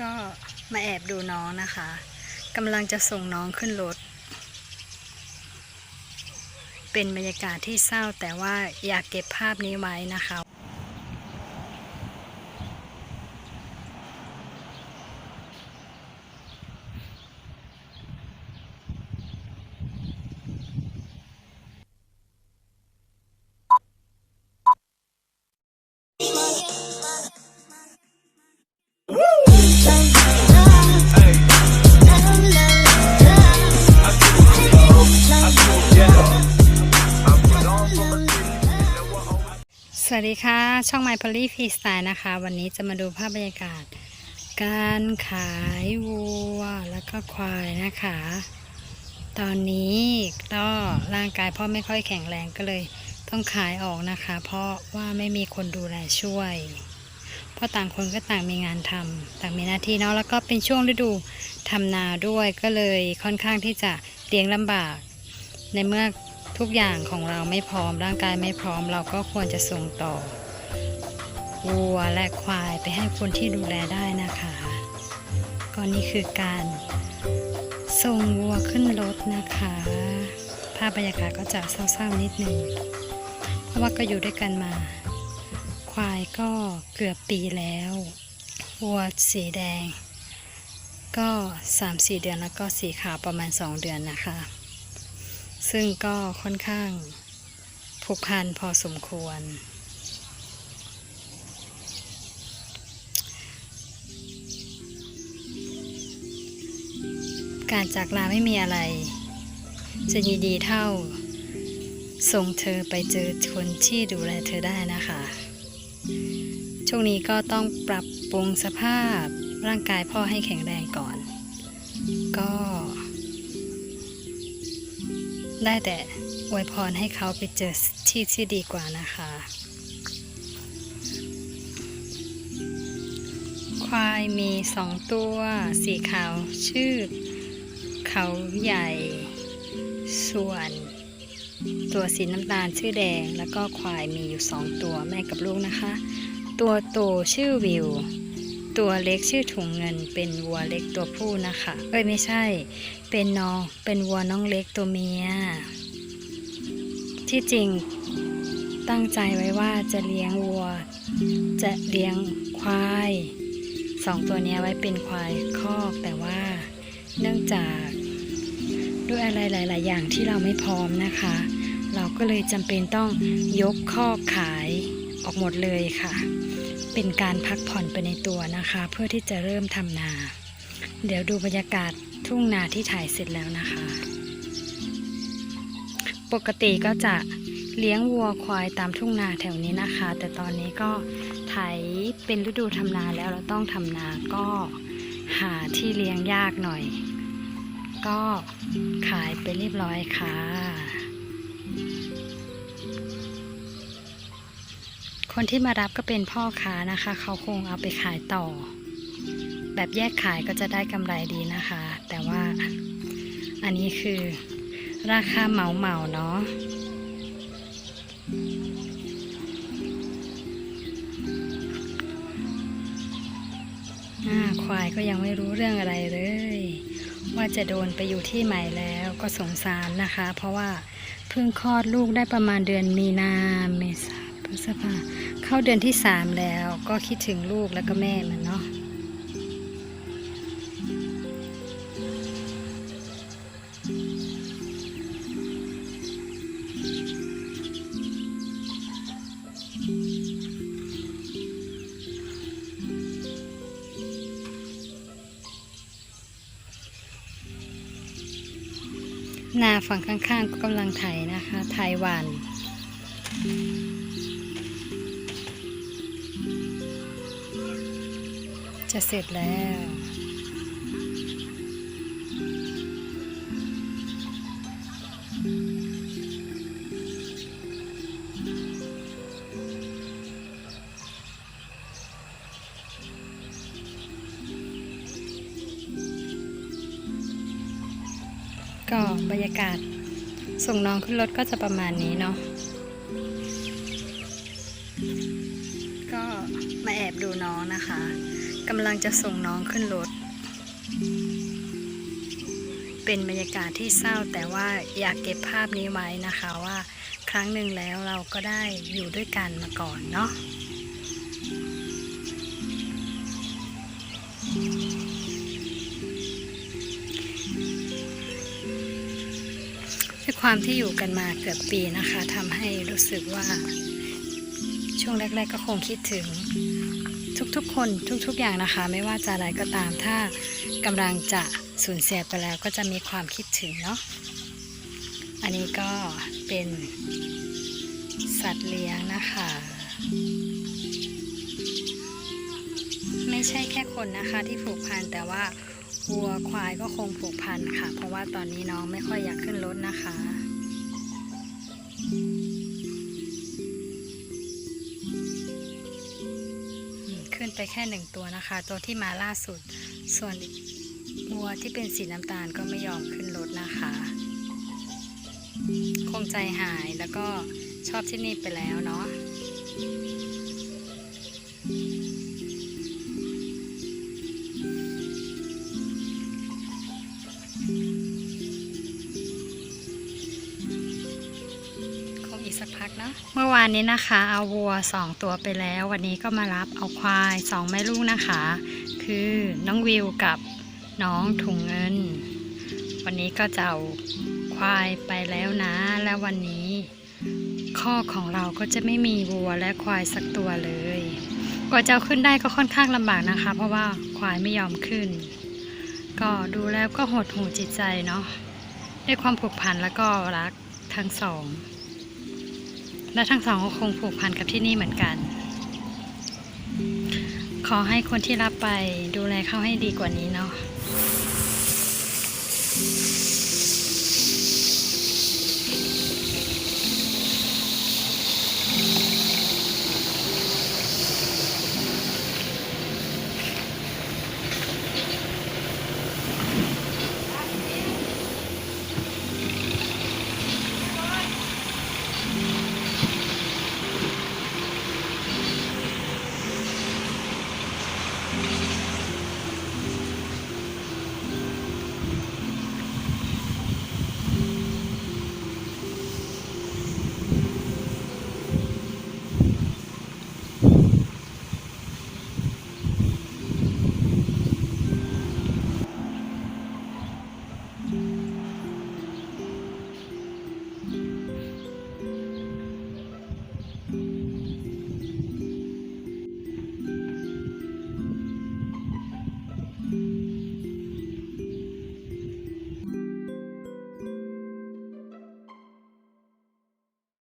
ก็มาแอบดูน้องนะคะกำลังจะส่งน้องขึ้นรถ เป็นบรรยากาศที่เศร้าแต่ว่าอยากเก็บภาพนี้ไว้นะคะ วัสดีค่ะ ช่อง My p o l y f r e e s t y l นะคะ วันนี้จะมาดูภาพบรรยากาศ การขายวัวแล้วก็ควายนะคะ ตอนนี้ก็ร่างกายพ่อไม่ค่อยแข็งแรงก็เลย ต้องขายออกนะคะ เพราะว่าไม่มีคนดูแลช่วย เพราะต่างคนก็ต่างมีงานทำต่างมีหน้าที่เนาะแล้วก็เป็นช่วงฤดูทำนาด้วยก็เลยค่อนข้างที่จะเลี้ยงลำบาก ในเมื่อ ทุกอย่างของเราไม่พร้อมร่างกายไม่พร้อม เราก็ควรจะส่งต่อวัวและควายไปให้คนที่ดูแลได้นะคะก็นี่คือการส่งวัวขึ้นรถนะคะ ภาพบรรยากาศก็จะเศร้าๆนิดนึงเพราะว่าก็อยู่ด้วยกันมา ควายก็เกือบปีแล้ววัวสีแดง ก็ 3-4 เดือนแล้วก็สีขาวประมาณ 2 เดือนนะคะ ซึ่งก็ค่อนข้างผูกพันพอสมควร การจากลาไม่มีอะไร จะยินดีเท่า ส่งเธอไปเจอคนที่ดูแลเธอได้นะคะ ช่วงนี้ก็ต้องปรับปรุงสภาพร่างกายพ่อให้แข็งแรงก่อน ก็ ได้แต่อวยพรให้เขาไปเจอที่ที่ดีกว่านะคะ ควายมีสองตัว สีขาวชื่อ เขาใหญ่ ส่วน ตัวสีน้ำตาลชื่อแดง แล้วก็ควายมีอยู่สองตัวแม่กับลูกนะคะ ตัวโตชื่อวิว ตัวเล็กชื่อถุงเงิน เป็นวัวเล็กตัวผู้นะคะ เอ้ยไม่ใช่ เป็นน้อง เป็นวัวน้องเล็กตัวเมีย ที่จริงตั้งใจไว้ว่าจะเลี้ยงวัว จะเลี้ยงควายสองตัวนี้ไว้เป็นควายคอกแต่ว่าเนื่องจากด้วยอะไรหลาย ๆ อย่างที่เราไม่พร้อมนะคะ เราก็เลยจำเป็นต้องยกคอกขายออกหมดเลยค่ะ เป็นการพักผ่อนไปในตัวนะคะ เพื่อที่จะเริ่มทำนา เดี๋ยวดูบรรยากาศทุ่งนาที่ถ่ายเสร็จแล้วนะคะ ปกติก็จะเลี้ยงวัวควายตามทุ่งนาแถวนี้นะคะ แต่ตอนนี้ก็ไถเป็นฤดูทำนาแล้วเราต้องทำนาก็หาที่เลี้ยงยากหน่อย ก็ขายไปเรียบร้อยค่ะ คนที่มารับก็เป็นพ่อค้านะคะ เขาคงเอาไปขายต่อ แบบแยกขายก็จะได้กำไรดีนะคะ แต่ว่าอันนี้คือราคาเหมาเหมาเนาะควายก็ยังไม่รู้เรื่องอะไรเลย ว่าจะโดนไปอยู่ที่ใหม่แล้วก็สงสารนะคะ เพราะว่าเพิ่งคลอดลูกได้ประมาณเดือนมีนาเมษา พฤษภาเข้าเดือนที่สามแล้วก็คิดถึงลูกแล้วก็แม่มันเนาะนาฝั่งข้างๆก็กำลังไถนะคะ ไถหวาน จะเสร็จแล้วก็บรรยากาศส่งน้องขึ้นรถก็จะประมาณนี้เนาะ กำลังจะส่งน้องขึ้นรถ เป็นบรรยากาศที่เศร้าแต่ว่าอยากเก็บภาพนี้ไว้นะคะว่าครั้งหนึ่งแล้วเราก็ได้อยู่ด้วยกันมาก่อนเนาะด้วยความที่อยู่กันมาเกือบปีนะคะทำให้รู้สึกว่า ช่วงแรก ๆ ก็คงคิดถึง ทุกๆ คนทุกๆอย่างนะคะ ไม่ว่าจะอะไรก็ตามถ้ากำลังจะสูญเสียไปแล้วก็จะมีความคิดถึงเนาะอันนี้ก็เป็นสัตว์เลี้ยงนะคะ ไม่ใช่แค่คนนะคะที่ผูกพันแต่ว่าวัวควายก็คงผูกพันค่ะ เพราะว่าตอนนี้น้องไม่ค่อยอยากขึ้นรถนะคะ ไปแค่หนึ่งตัวนะคะ ตัวที่มาล่าสุด ส่วนวัวที่เป็นสีน้ำตาลก็ไม่ยอมขึ้นรถนะคะ คงใจหายแล้วก็ชอบที่นี่ไปแล้วเนาะ พักเนาะเมื่อวานนี้นะคะ เอาวัวสองตัวไปแล้ว วันนี้ก็มารับเอาควายสองแม่ลูกนะคะ คือน้องวิวกับน้องถุงเงิน วันนี้ก็จะเอาควายไปแล้วนะ และวันนี้ข้อของเราก็จะไม่มีวัวและควายสักตัวเลยกว่าจะเอาขึ้นได้ก็ค่อนข้างลำบากนะคะ เพราะว่าควายไม่ยอมขึ้น ก็ดูแล้วก็หดหูจิตใจเนาะด้วยความผูกพันแล้วก็รักทั้งสอง และทั้งสองก็คงผูกพันกับที่นี่เหมือนกัน ขอให้คนที่รับไปดูแลเขาให้ดีกว่านี้เนาะ